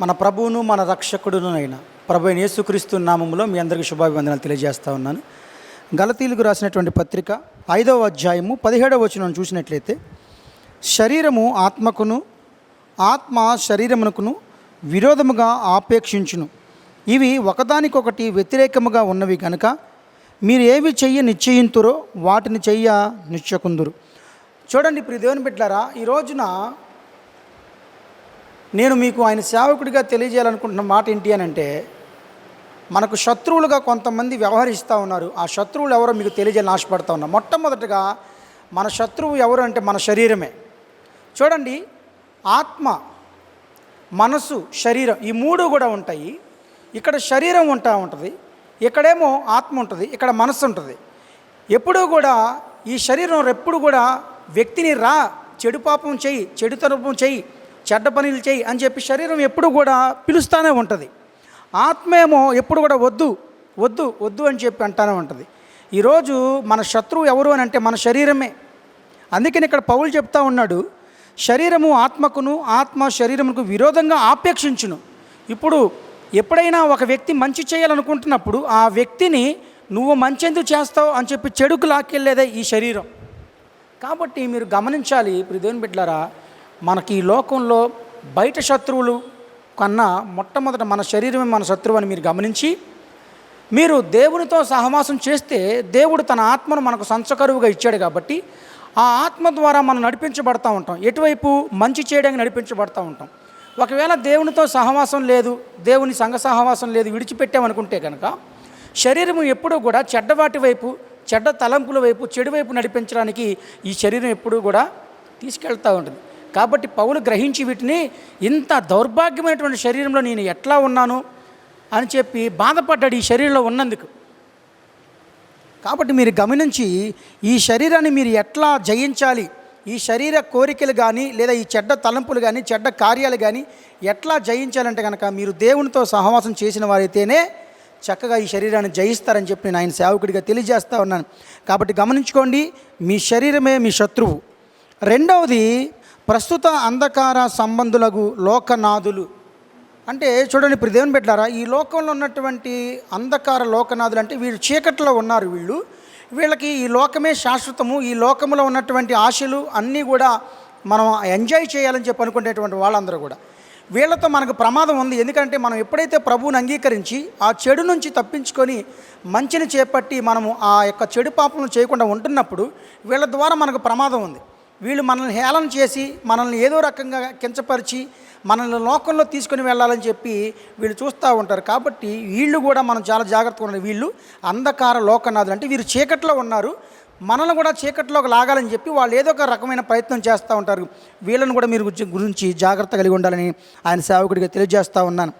మన ప్రభువును మన రక్షకుడును ప్రభు అయిన యేసుక్రీస్తు నామములో మీ అందరికీ శుభాభివందనాలు తెలియజేస్తా ఉన్నాను. గలతీలకు రాసినటువంటి పత్రిక ఐదవ అధ్యాయము పదిహేడవ వచనం చూసినట్లయితే శరీరము ఆత్మకును ఆత్మ శరీరమునకును విరోధముగా ఆపేక్షించును. ఇవి ఒకదానికొకటి వ్యతిరేకముగా ఉన్నవి కనుక మీరు ఏవి చెయ్య నిశ్చయింతురో వాటిని చెయ్య నిశ్చకుందురు. చూడండి ఇప్పుడు దేవుని బిడ్డారా ఈ రోజున నేను మీకు ఆయన సేవకుడిగా తెలియజేయాలనుకుంటున్న మాట ఏంటి అని అంటే మనకు శత్రువులుగా కొంతమంది వ్యవహరిస్తూ ఉన్నారు. ఆ శత్రువులు ఎవరో మీకు తెలియజేయాలని ఆశపడతా ఉన్నా మొట్టమొదటిగా మన శత్రువు ఎవరు అంటే మన శరీరమే. చూడండి ఆత్మ మనసు శరీరం ఈ మూడు కూడా ఉంటాయి. ఇక్కడ శరీరం ఉంటా ఉంటుంది ఇక్కడేమో ఆత్మ ఉంటుంది ఇక్కడ మనసు ఉంటుంది. ఎప్పుడూ కూడా ఈ శరీరం ఎప్పుడు కూడా వ్యక్తిని రా చెడు పాపం చెయ్యి చెడు తరపం చెయ్యి చెడ్డ పనులు చేయి అని చెప్పి శరీరం ఎప్పుడు కూడా పిలుస్తూనే ఉంటుంది. ఆత్మేమో ఎప్పుడు కూడా వద్దు వద్దు వద్దు అని చెప్పి అంటానే ఉంటుంది. ఈరోజు మన శత్రువు ఎవరు అని అంటే మన శరీరమే. అందుకని ఇక్కడ పౌలు చెప్తా ఉన్నాడు శరీరము ఆత్మకును ఆత్మ శరీరముకు విరోధంగా ఆపేక్షించును. ఇప్పుడు ఎప్పుడైనా ఒక వ్యక్తి మంచి చేయాలనుకుంటున్నప్పుడు ఆ వ్యక్తిని నువ్వు మంచెందుకు చేస్తావు అని చెప్పి చెడుకు లాక్కెళ్ళేదే ఈ శరీరం. కాబట్టి మీరు గమనించాలి ఇప్పుడు దేవుని బిడ్డలారా మనకి ఈ లోకంలో బయట శత్రువులు కన్నా మొట్టమొదట మన శరీరమే మన శత్రువు అని మీరు గమనించి మీరు దేవునితో సహవాసం చేస్తే దేవుడు తన ఆత్మను మనకు సంచకరువుగా ఇచ్చాడు కాబట్టి ఆ ఆత్మ ద్వారా మనం నడిపించబడతా ఉంటాం. ఎటువైపు మంచి చేయడానికి నడిపించబడతా ఉంటాం. ఒకవేళ దేవునితో సహవాసం లేదు దేవుని సంఘ సహవాసం లేదు విడిచిపెట్టామనుకుంటే కనుక శరీరము ఎప్పుడూ కూడా చెడ్డవాటి వైపు చెడ్డ తలంపుల వైపు చెడు వైపు నడిపించడానికి ఈ శరీరం ఎప్పుడూ కూడా తీసుకెళ్తూ ఉంటుంది. కాబట్టి పౌలు గ్రహించి వీటిని ఇంత దౌర్భాగ్యమైనటువంటి శరీరంలో నేను ఎట్లా ఉన్నాను అని చెప్పి బాధపడ్డాడు ఈ శరీరంలో ఉన్నందుకు. కాబట్టి మీరు గమనించి ఈ శరీరాన్ని మీరు ఎట్లా జయించాలి? ఈ శరీర కోరికలు కానీ లేదా ఈ చెడ్డ తలంపులు కానీ చెడ్డ కార్యాలు కానీ ఎట్లా జయించాలంటే కనుక మీరు దేవునితో సహవాసం చేసిన వారైతేనే చక్కగా ఈ శరీరాన్ని జయిస్తారని చెప్పి నేను ఆయన సేవకుడిగా తెలియజేస్తా ఉన్నాను. కాబట్టి గమనించుకోండి మీ శరీరమే మీ శత్రువు. రెండవది ప్రస్తుత అంధకార సంబంధులకు లోకనాథులు. అంటే చూడండి ఇప్పుడు దేవుని పెట్టారా ఈ లోకంలో ఉన్నటువంటి అంధకార లోకనాథులు అంటే వీళ్ళు చీకట్లో ఉన్నారు వీళ్ళు. వీళ్ళకి ఈ లోకమే శాశ్వతము ఈ లోకంలో ఉన్నటువంటి ఆశలు అన్నీ కూడా మనం ఎంజాయ్ చేయాలని చెప్పి అనుకునేటువంటి వాళ్ళందరూ కూడా. వీళ్ళతో మనకు ప్రమాదం ఉంది. ఎందుకంటే మనం ఎప్పుడైతే ప్రభువుని అంగీకరించి ఆ చెడు నుంచి తప్పించుకొని మంచిని చేపట్టి మనము ఆ యొక్క చెడు పాపలను చేయకుండా ఉంటున్నప్పుడు వీళ్ళ ద్వారా మనకు ప్రమాదం ఉంది. వీళ్ళు మనల్ని హేళన చేసి మనల్ని ఏదో రకంగా కించపరిచి మనల్ని లోకంలో తీసుకుని వెళ్ళాలని చెప్పి వీళ్ళు చూస్తూ ఉంటారు. కాబట్టి వీళ్ళు కూడా మనం చాలా జాగ్రత్తగా ఉండాలి. వీళ్ళు అంధకార లోకనాథులు. అంటే వీరు చీకట్లో ఉన్నారు. మనల్ని కూడా చీకట్లోకి లాగాలని చెప్పి వాళ్ళు ఏదో ఒక రకమైన ప్రయత్నం చేస్తూ ఉంటారు. వీళ్ళని కూడా మీరు గురించి- గురించి జాగ్రత్త కలిగి ఉండాలని ఆయన సేవకుడిగా తెలియజేస్తూ ఉన్నాను.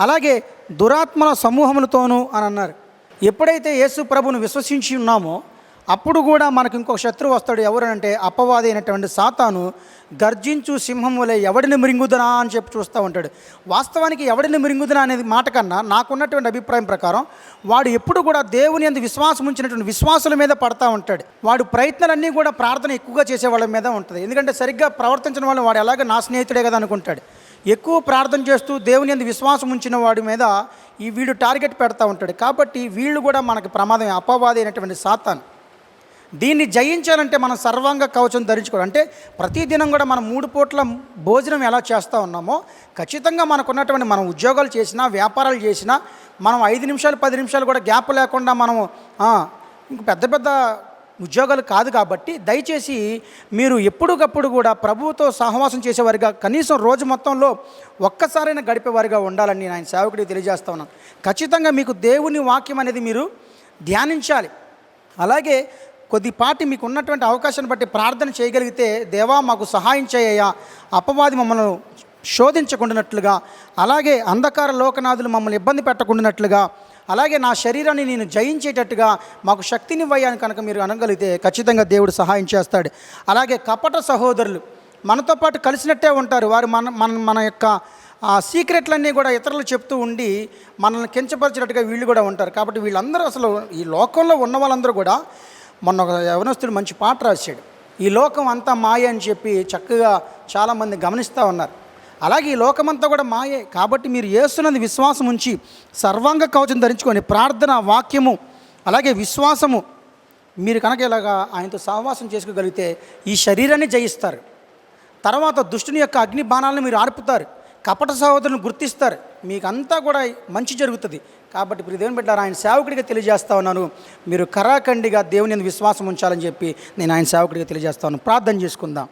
అలాగే దురాత్మల సమూహములతోనూ అని అన్నారు. ఎప్పుడైతే యేసు ప్రభును విశ్వసించి ఉన్నామో అప్పుడు కూడా మనకు ఇంకొక శత్రువు వస్తాడు ఎవరనంటే అపవాది అయినటువంటి సాతాను గర్జించు సింహం వలె ఎవడిని మిరింగుదనా అని చెప్పి చూస్తూ ఉంటాడు. వాస్తవానికి ఎవడిని మిరింగుదనా అనేది మాట కన్నా నాకున్నటువంటి అభిప్రాయం ప్రకారం వాడు ఎప్పుడు కూడా దేవుని అందు విశ్వాసం ఉంచినటువంటి విశ్వాసుల మీద పడతా ఉంటాడు. వాడు ప్రయత్నాలన్నీ కూడా ప్రార్థన ఎక్కువగా చేసే వాళ్ళ మీద ఉంటుంది. ఎందుకంటే సరిగ్గా ప్రవర్తించిన వాళ్ళు వాడు ఎలాగ నా స్నేహితుడే కదా అనుకుంటాడు. ఎక్కువ ప్రార్థన చేస్తూ దేవుని అందు విశ్వాసం ఉంచిన వాడి మీద ఈ వీడు టార్గెట్ పెడతా ఉంటాడు. కాబట్టి వీళ్ళు కూడా మనకి ప్రమాదం అపవాది అయినటువంటి సాతాను. దీన్ని జయించాలంటే మనం సర్వాంగ కవచం ధరించుకోవడం అంటే ప్రతిదినం కూడా మనం మూడు పూట్ల భోజనం ఎలా చేస్తూ ఉన్నామో ఖచ్చితంగా మనకున్నటువంటి మనం ఉద్యోగాలు చేసినా వ్యాపారాలు చేసినా మనం ఐదు నిమిషాలు పది నిమిషాలు కూడా గ్యాప్ లేకుండా మనము ఇంక పెద్ద పెద్ద ఉద్యోగాలు కాదు కాబట్టి దయచేసి మీరు ఎప్పటికప్పుడు కూడా ప్రభువుతో సహవాసం చేసేవారిగా కనీసం రోజు మొత్తంలో ఒక్కసారైనా గడిపేవారిగా ఉండాలని నేను ఆయన సేవకుడికి తెలియజేస్తా ఉన్నాను. ఖచ్చితంగా మీకు దేవుని వాక్యం అనేది మీరు ధ్యానించాలి. అలాగే కొద్దిపాటి మీకు ఉన్నటువంటి అవకాశాన్ని బట్టి ప్రార్థన చేయగలిగితే దేవా మాకు సహాయం చేయయ్యా. అపవాది మమ్మల్ని శోధించకుండానట్లుగా అలాగే అంధకార లోకనాథులు మమ్మల్ని ఇబ్బంది పెట్టకుండానట్లుగా అలాగే నా శరీరాన్ని నేను జయించేటట్టుగా మాకు శక్తినివ్వయ్యాను కనుక మీరు అనగలిగితే ఖచ్చితంగా దేవుడు సహాయం చేస్తాడు. అలాగే కపట సహోదరులు మనతో పాటు కలిసినట్టే ఉంటారు. వారు మన మన మన యొక్క ఆ సీక్రెట్లన్నీ కూడా ఇతరులు చెప్తూ ఉండి మనల్ని కించపరిచినట్టుగా వీళ్ళు కూడా ఉంటారు. కాబట్టి వీళ్ళందరూ అసలు ఈ లోకంలో ఉన్న వాళ్ళందరూ కూడా మొన్న ఒక యవనస్తుడు మంచి పాట రాశాడు. ఈ లోకం అంతా మాయ అని చెప్పి చక్కగా చాలామంది గమనిస్తూ ఉన్నారు. అలాగే ఈ లోకమంతా కూడా మాయే. కాబట్టి మీరు ఏస్తున్నది విశ్వాసం ఉంచి సర్వాంగ కవచం ధరించుకొని ప్రార్థన వాక్యము అలాగే విశ్వాసము మీరు కనుక ఇలాగా ఆయనతో సహవాసం చేసుకోగలిగితే ఈ శరీరాన్ని జయిస్తారు. తర్వాత దుష్టుని యొక్క అగ్ని బాణాలను మీరు ఆర్పుతారు. కపట సహోదరులను గుర్తిస్తారు. మీకు అంతా కూడా మంచి జరుగుతుంది. కాబట్టి ఇప్పుడు దేవుని బిడ్డారు ఆయన సేవకుడిగా తెలియజేస్తా ఉన్నాను. మీరు కరాఖండిగా దేవుని విశ్వాసం ఉంచాలని చెప్పి నేను ఆయన సేవకుడిగా తెలియజేస్తాను ప్రార్థన చేసుకుందాం.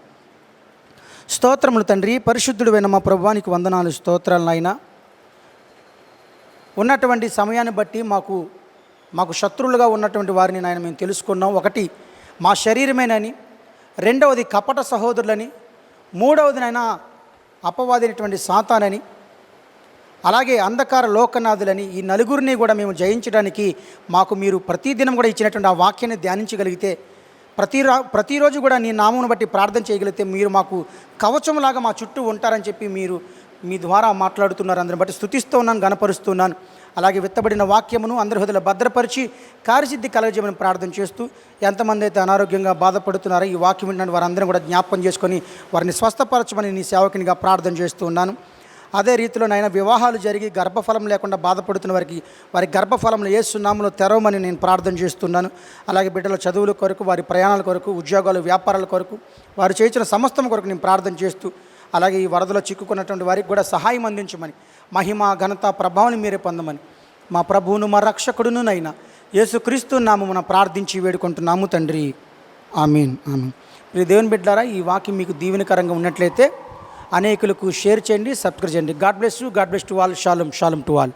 స్తోత్రములు తండ్రి పరిశుద్ధుడైన మా ప్రభువానికి వందనాలు స్తోత్రాలు నాయన. ఉన్నటువంటి సమయాన్ని బట్టి మాకు మాకు శత్రువులుగా ఉన్నటువంటి వారిని నాయన మేము తెలుసుకున్నాం. ఒకటి మా శరీరమేనని. రెండవది కపట సహోదరులని. మూడవది నాయన అపవాదినటువంటి సాతానని. అలాగే అంధకార లోకనాథులని ఈ నలుగురిని కూడా మేము జయించడానికి మాకు మీరు ప్రతిదినం కూడా ఇచ్చినటువంటి ఆ వాక్యాన్ని ధ్యానించగలిగితే ప్రతి ప్రతిరోజు కూడా నీ నామమును బట్టి ప్రార్థన చేయగలిగితే మీరు మాకు కవచంలాగా మా చుట్టూ ఉంటారని చెప్పి మీరు మీ ద్వారా మాట్లాడుతున్నారు. అందరిని బట్టి స్థుతిస్తూ ఉన్నాను గనపరుస్తున్నాను అలాగే విత్తబడిన వాక్యమును అందరి హృదయలో భద్రపరిచి కార్యసిద్ధి కలగజేయమని ప్రార్థన చేస్తూ ఎంతమంది అయితే అనారోగ్యంగా బాధపడుతున్నారో ఈ వాక్యం వింటున్న వారందరం కూడా జ్ఞాపకం చేసుకొని వారిని స్వస్థపరచమని నీ సేవకునిగా ప్రార్థన చేస్తూ ఉన్నాను. అదే రీతిలో నాయన వివాహాలు జరిగి గర్భఫలం లేకుండా బాధపడుతున్న వారికి వారి గర్భఫలంలో ఏ సున్నాములో తెరవమని నేను ప్రార్థన చేస్తున్నాను. అలాగే బిడ్డల చదువుల కొరకు వారి ప్రయాణాల కొరకు ఉద్యోగాలు వ్యాపారాల కొరకు వారు చేయించిన సమస్తం కొరకు నేను ప్రార్థన చేస్తూ అలాగే ఈ వరదలో చిక్కుకున్నటువంటి వారికి కూడా సహాయం అందించమని మహిమ ఘనత ప్రభావాన్ని మీరే పొందమని మా ప్రభువును మా రక్షకుడును నైనా యేసుక్రీస్తు నామమున ప్రార్థించి వేడుకుంటున్నాము తండ్రి. ఆమీన్ ఆమీన్. మీరు దేవుని బిడ్డారా ఈ వాక్యం మీకు దీవెనకరంగా ఉన్నట్లయితే అనేకులకు షేర్ చేయండి సబ్స్క్రైబ్ చేయండి. God bless you God bless to all. Shalom shalom to all.